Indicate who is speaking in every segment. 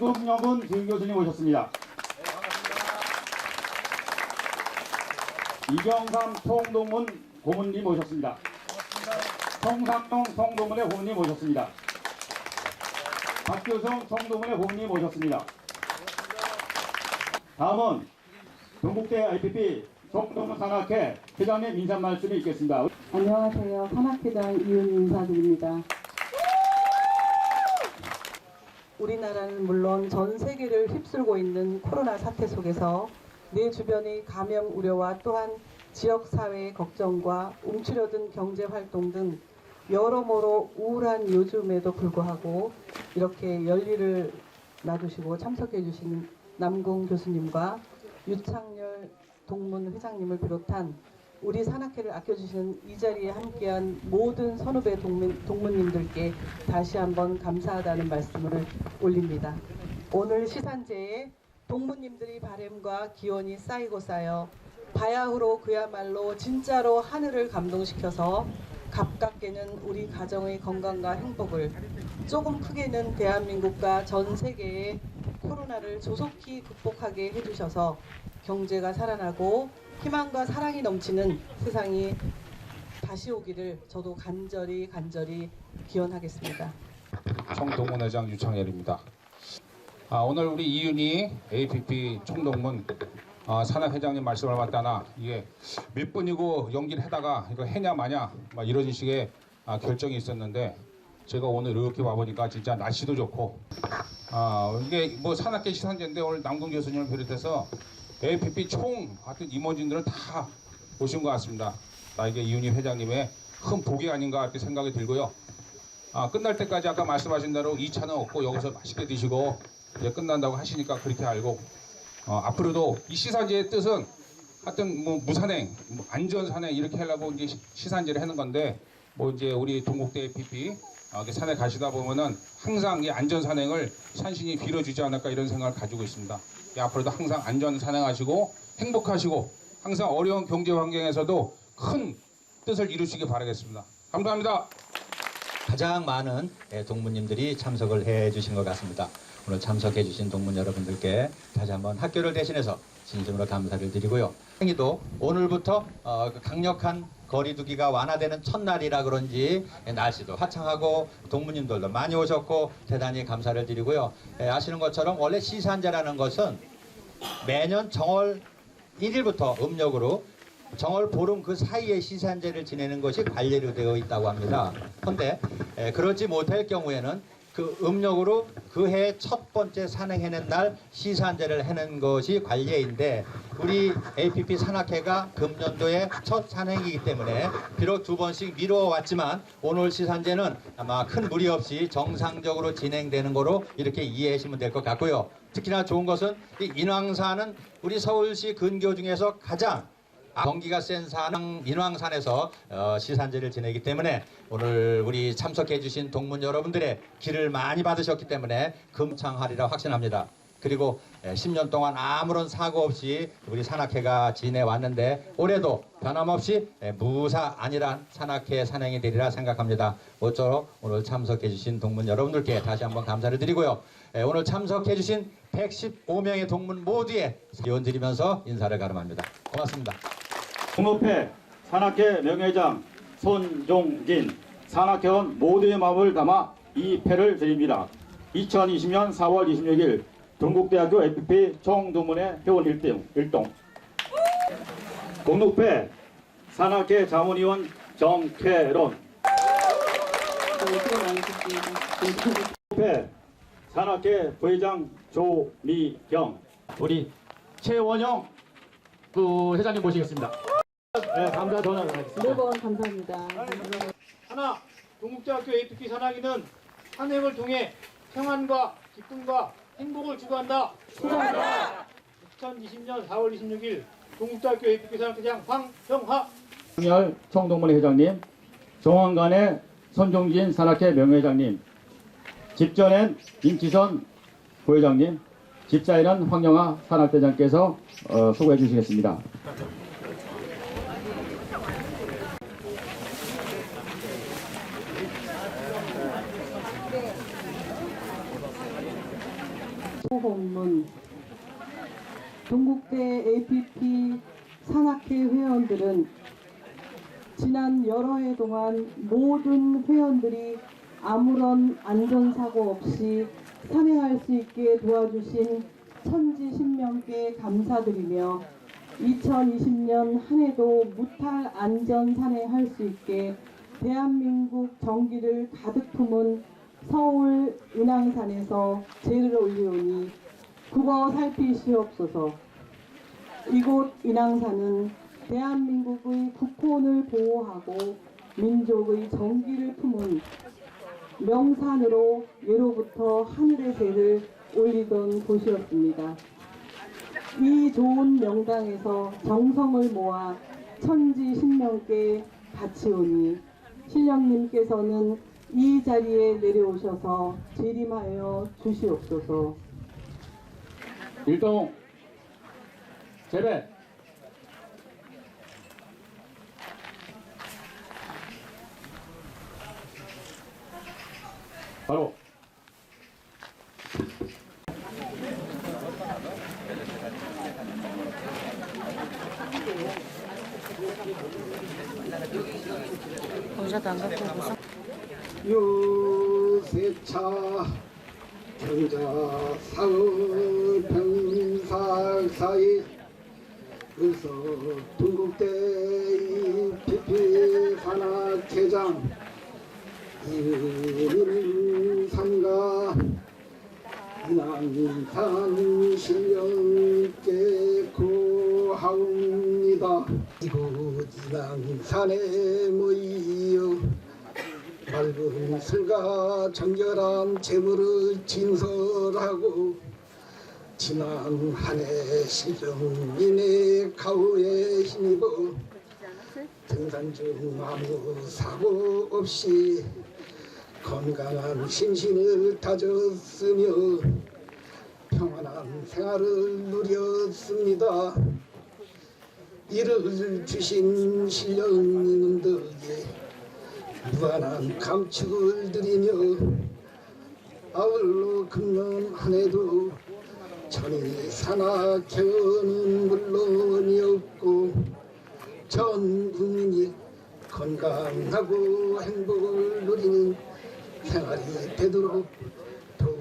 Speaker 1: 남궁여군 조 교수님 오셨습니다. 이경삼 총동문 고문님 오셨습니다. 성삼동 성동문의 고문님 오셨습니다. 박교성 성동문의 고문님 오셨습니다. 다음은 동국대 IPP 성동문 산악회 회장님 인사 말씀이 있겠습니다.
Speaker 2: 안녕하세요. 산악회장 이윤 인사드립니다. 우리나라는 물론 전 세계를 휩쓸고 있는 코로나 사태 속에서 내 주변의 감염 우려와 또한 지역 사회의 걱정과 움츠려든 경제 활동 등 여러모로 우울한 요즘에도 불구하고 이렇게 열리를 놔두시고 참석해 주신 남궁 교수님과 유창열 동문 회장님을 비롯한 우리 산악회를 아껴주시는 이 자리에 함께한 모든 선후배 동문, 동문님들께 다시 한번 감사하다는 말씀을 올립니다. 오늘 시산제에 동문님들이 바램과 기원이 쌓이고 쌓여 바야흐로 그야말로 진짜로 하늘을 감동시켜서 가깝게는 우리 가정의 건강과 행복을 조금 크게는 대한민국과 전 세계의 코로나를 조속히 극복하게 해주셔서 경제가 살아나고 희망과 사랑이 넘치는 세상이 다시 오기를 저도 간절히 간절히 기원하겠습니다.
Speaker 3: 총동문 회장 유창열입니다. 아, 오늘 우리 이윤희 APP 총동문 아, 산하 회장님 말씀을 맞다나 이게 몇 분이고 연기를 하다가 이거 해냐 마냐 막 이런 식의 아, 결정이 있었는데 제가 오늘 이렇게 와보니까 진짜 날씨도 좋고 아, 이게 뭐 산악계 시상제인데 오늘 남궁 교수님을 비롯해서 APP 총 하여튼 임원진들은 다 오신 것 같습니다. 나에게 이윤희 회장님의 큰 복이 아닌가 이렇게 생각이 들고요. 아, 끝날 때까지 아까 말씀하신 대로 2차는 없고 여기서 맛있게 드시고 이제 끝난다고 하시니까 그렇게 알고 어, 앞으로도 이 시산제의 뜻은 하여튼 뭐 무산행, 뭐 안전산행 이렇게 하려고 이제 시- 시산제를 하는 건데 뭐 이제 우리 동국대 APP 어, 산에 가시다 보면은 항상 이 안전산행을 산신이 빌어주지 않을까 이런 생각을 가지고 있습니다. 예, 앞으로도 항상 안전 산행하시고 행복하시고 항상 어려운 경제 환경에서도 큰 뜻을 이루시기 바라겠습니다. 감사합니다.
Speaker 4: 가장 많은 예, 동무님들이 참석을 해 주신 것 같습니다. 오늘 참석해 주신 동문 여러분들께 다시 한번 학교를 대신해서 진심으로 감사를 드리고요. 행위도 오늘부터 어, 그 강력한 거리두기가 완화되는 첫날이라 그런지 예, 날씨도 화창하고 동무님들도 많이 오셨고 대단히 감사를 드리고요. 예, 아시는 것처럼 원래 시산제라는 것은 매년 정월 1일부터 음력으로 정월 보름 그 사이에 시산제를 지내는 것이 관례로 되어 있다고 합니다. 그런데 에, 그렇지 못할 경우에는 그 음력으로 그 해 첫 번째 산행해낸 날 시산제를 해는 것이 관례인데 우리 APP 산악회가 금년도의 첫 산행이기 때문에 비록 두 번씩 미뤄왔지만 오늘 시산제는 아마 큰 무리 없이 정상적으로 진행되는 거로 이렇게 이해하시면 될 것 같고요. 특히나 좋은 것은 이 인왕산은 우리 서울시 근교 중에서 가장 경기가 센 산항 인왕산에서 어, 시산제를 지내기 때문에 오늘 우리 참석해 주신 동문 여러분들의 길을 많이 받으셨기 때문에 금창하리라 확신합니다. 그리고 예, 10년 동안 아무런 사고 없이 우리 산악회가 지내왔는데 올해도 변함없이 예, 무사 안일한 산악회 산행이 되리라 생각합니다. 모쪼록 오늘 참석해 주신 동문 여러분들께 다시 한번 감사를 드리고요. 예, 오늘 참석해 주신 115명의 동문 모두에 기원 드리면서 인사를 가름합니다. 고맙습니다.
Speaker 1: 동업회 산악회 명예장 손종진 산악회원 모두의 마음을 담아 이 패를 드립니다. 2020년 4월 26일 동국대학교 FP 총동문회 회원 1등, 1동 공동회 산악회 자문위원 정태론 동업회 산악회 부회장 조미경 우리 최원영 그 회장님 모시겠습니다. 네, 감사 전화드리겠습니다.
Speaker 2: 매번 감사합니다.
Speaker 5: 하나, 동국대학교 APP 산학위는 산행을 통해 평안과 기쁨과 행복을 추구한다. 추구한다. 2020년 4월 26일 동국대학교 APP 산학회장 황형하
Speaker 1: 황열 총동문회 회장님, 정황관의 손종진 산악회 명예회장님, 집전엔 임치선 부회장님, 집사에는 황영아 산악대장께서 어, 수고해 주시겠습니다.
Speaker 2: 소홍문 동 국대 APP 산악회 회원들은 지난 여러 해 동안 모든 회원들이 아무런 안전사고 없이 산행할 수 있게 도와주신 천지 신명께 감사드리며 2020년 한 해도 무탈 안전 산행할 수 있게 대한민국 정기를 가득 품은 서울 은왕산에서 제를 올리오니 국어 살피시옵소서. 이곳 인왕산은 대한민국의 국혼을 보호하고 민족의 정기를 품은 명산으로 예로부터 하늘의 새를 올리던 곳이었습니다. 이 좋은 명당에서 정성을 모아 천지 신명께 바치오니 신령님께서는 이 자리에 내려오셔서 재림하여 주시옵소서.
Speaker 1: 일동 재배. 바로.
Speaker 6: 유세차 경자 사의 병사사이 의서 동국대 PP 산악회장 이민삼가 인왕산 신령께 고하옵니다. 이곳 인왕산에 모이어 맑은 술과 정결한 재물을 진설하고 지난 한해 실정민의 가호에 힘입어 등산 중 아무 사고 없이 건강한 심신을 다졌으며 평안한 생활을 누렸습니다. 이를 주신 신령님들에게 무한한 감축을 드리며 아울러 금년 한 해도 전이 산악회원은 물론이었고 전 국민이 건강하고 행복을 누리는 생활이 되도록 더욱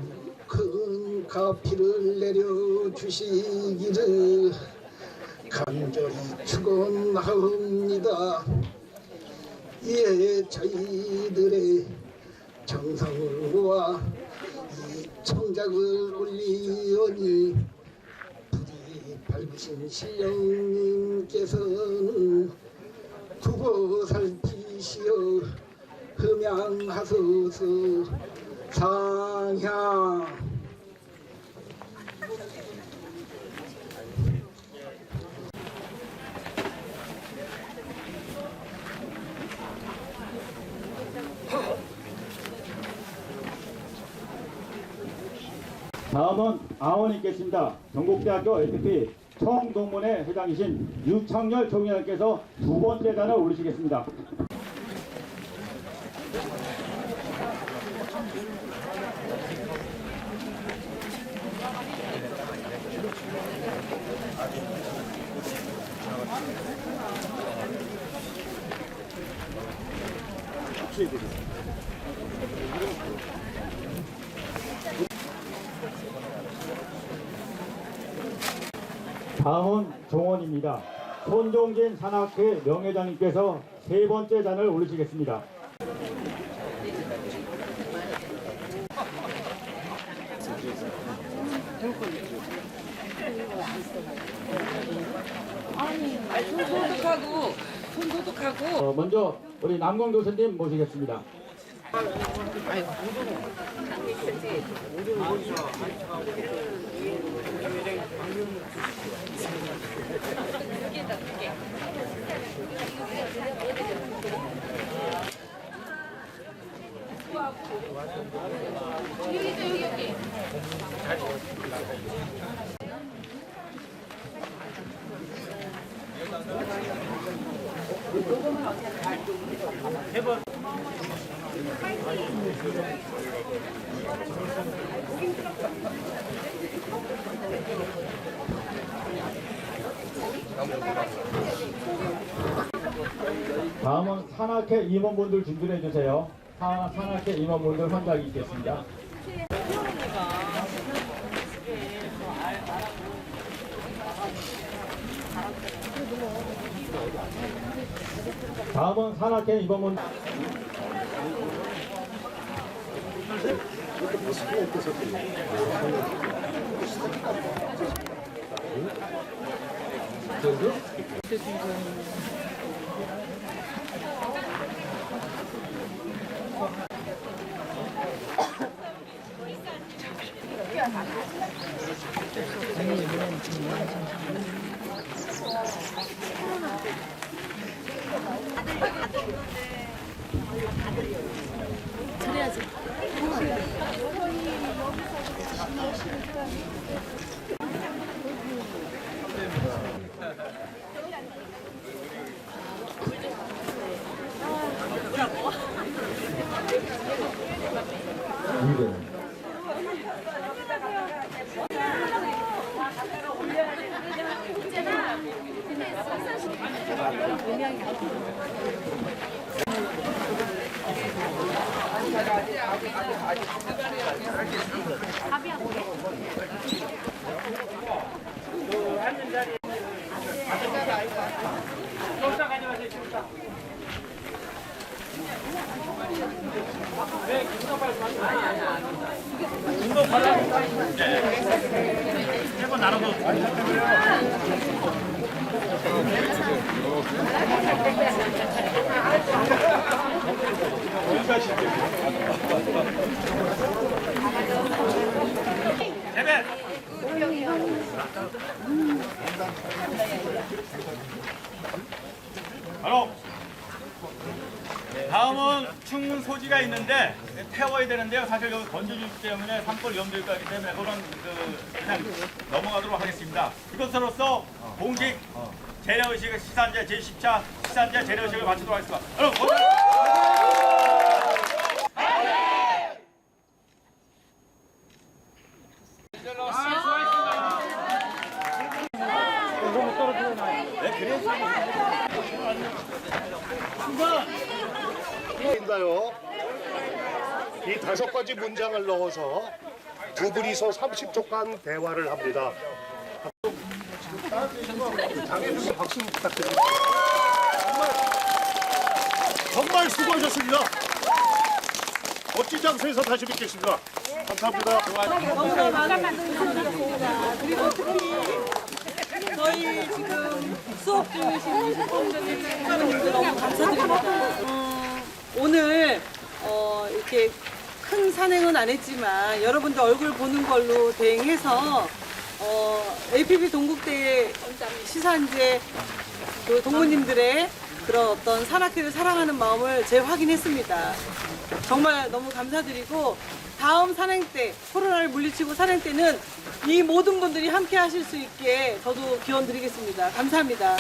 Speaker 6: 큰 가피를 내려주시기를 간절히 축원하옵니다. 이에 저희들의 이 청작을 올리오니 불이 밝으신 신령님께서는 두고 살피시어 흠양하소서. 상향
Speaker 1: 다음은 아원이 있겠습니다. 전국대학교 APP 청동문회 회장이신 유창열 총회장께서 두 번째 단을 올리시겠습니다. 다음은 종원입니다. 손종진 산악회 명예장님께서 세 번째 단을 올리시겠습니다.
Speaker 7: 손 소독하고 손 소독하고
Speaker 1: 어, 먼저 우리 남광 교수님 모시겠습니다. 다 음은 산악회 임원분들 준비해 주세요. 사- 산악회 임원분들 환자기 있겠습니다. 다음은 산악회 임원분
Speaker 8: 바 로 다음은 소지가 있는데 태워야 되는데요. 사실 여기 던져주기 때문에 산불 염두에 가기 때문에 그런 그 그냥 넘어가도록 하겠습니다. 이것으로써 공식 재래의식의 시산제 제10차 시산제 재래의식을 마치도록 하겠습니다. 여러분 고생
Speaker 9: 인가요? 이 다섯 가지 문장을 넣어서 두 분이서 30초간 대화를 합니다. 장해주신 박수 부탁드립니다. 정말, 정말 수고하셨습니다. 멋진 장소에서 다시 뵙겠습니다. 감사합니다.
Speaker 2: 그리고 특히 저희 지금 수업 중이신 친구분들 너무 감사드립니다. 음, 오늘 어, 이렇게 큰 산행은 안 했지만 여러분들 얼굴 보는 걸로 대행해서 어, APP 동국대 시산제 그 동무님들의 그런 어떤 산악회를 사랑하는 마음을 재확인했습니다. 정말 너무 감사드리고 다음 산행 때 코로나를 물리치고 산행 때는 이 모든 분들이 함께 하실 수 있게 저도 기원 드리겠습니다. 감사합니다.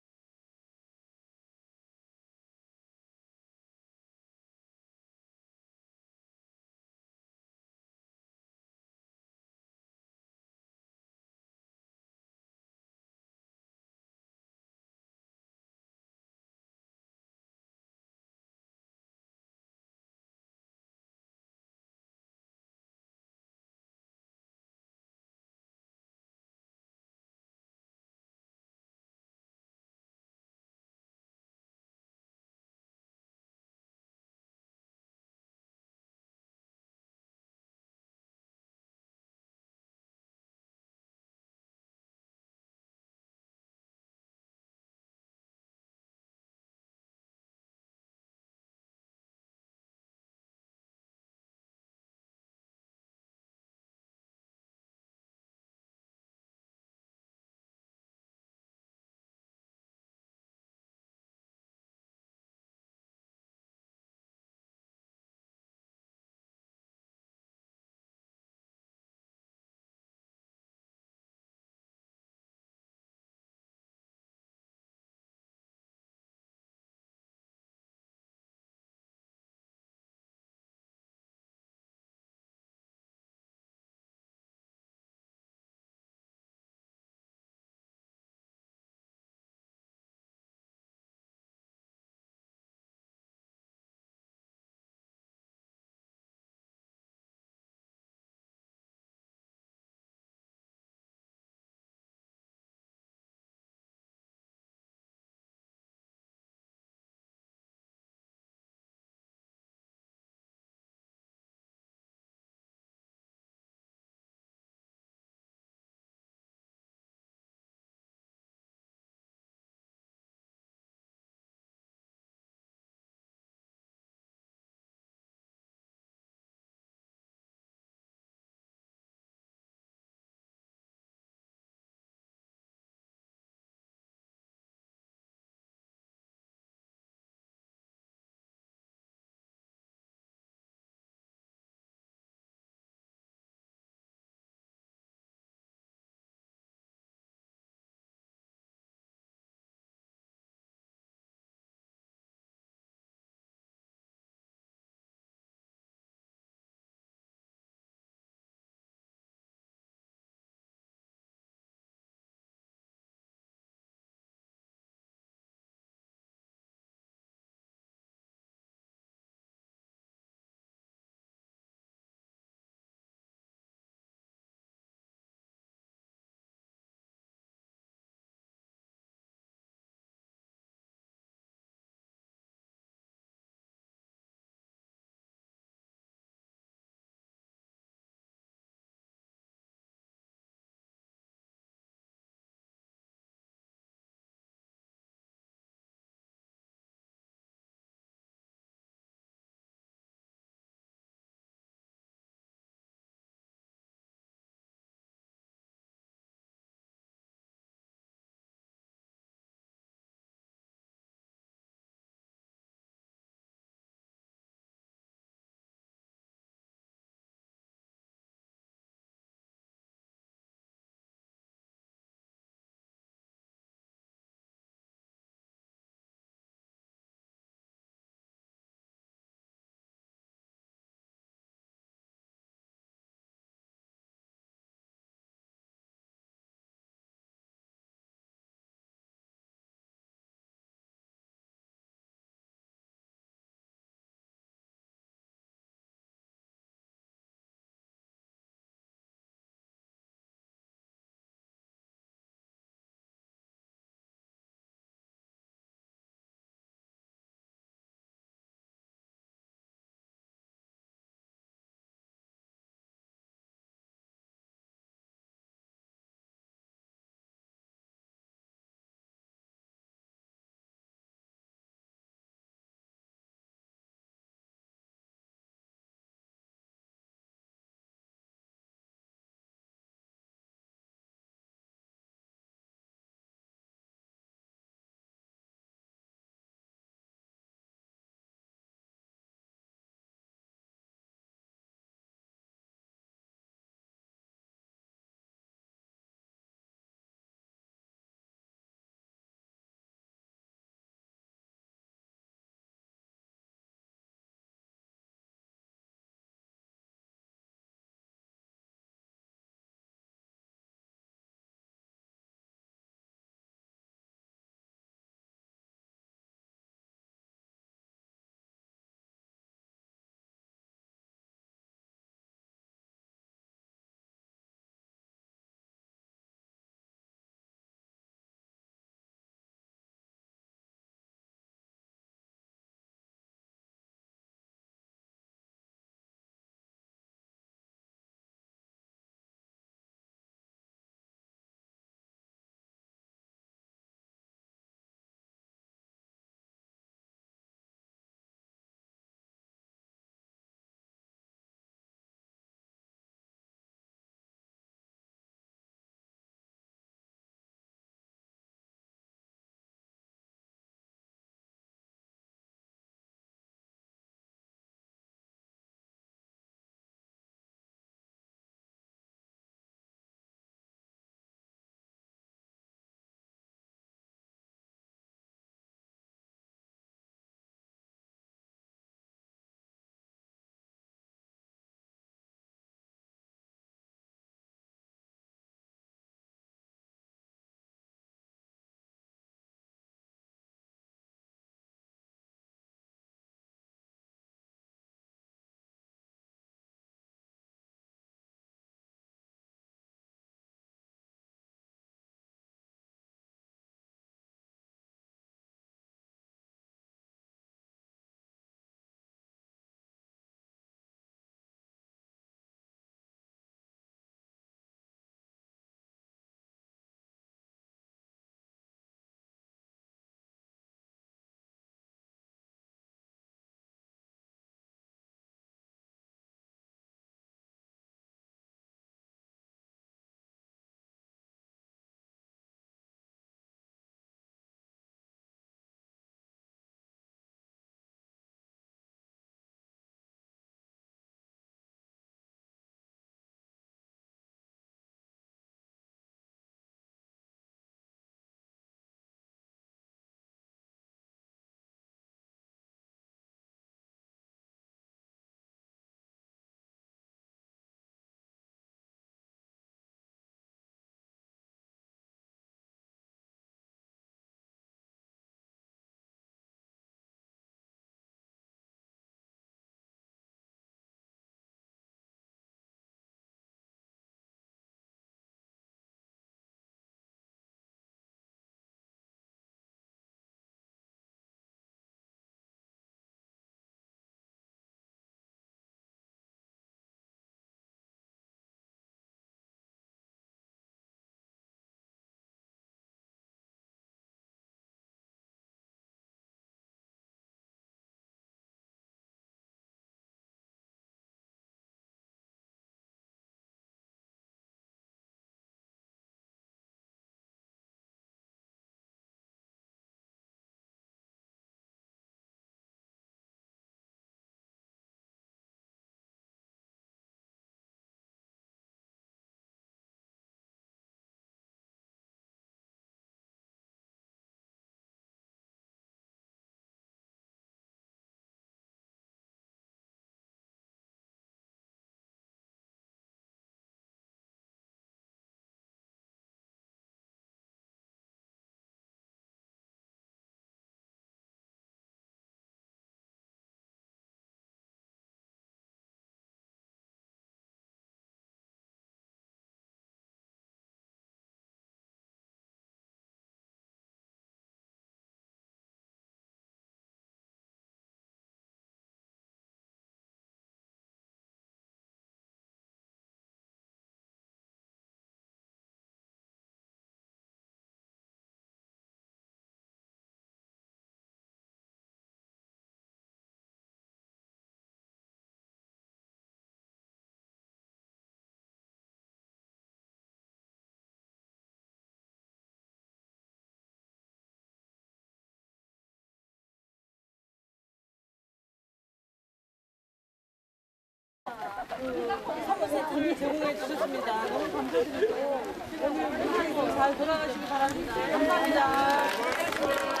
Speaker 2: 선물 세트를 제공해 주셨습니다. 너무 감사드리고 오늘 무사히 잘 돌아가시기 바랍니다. 감사합니다.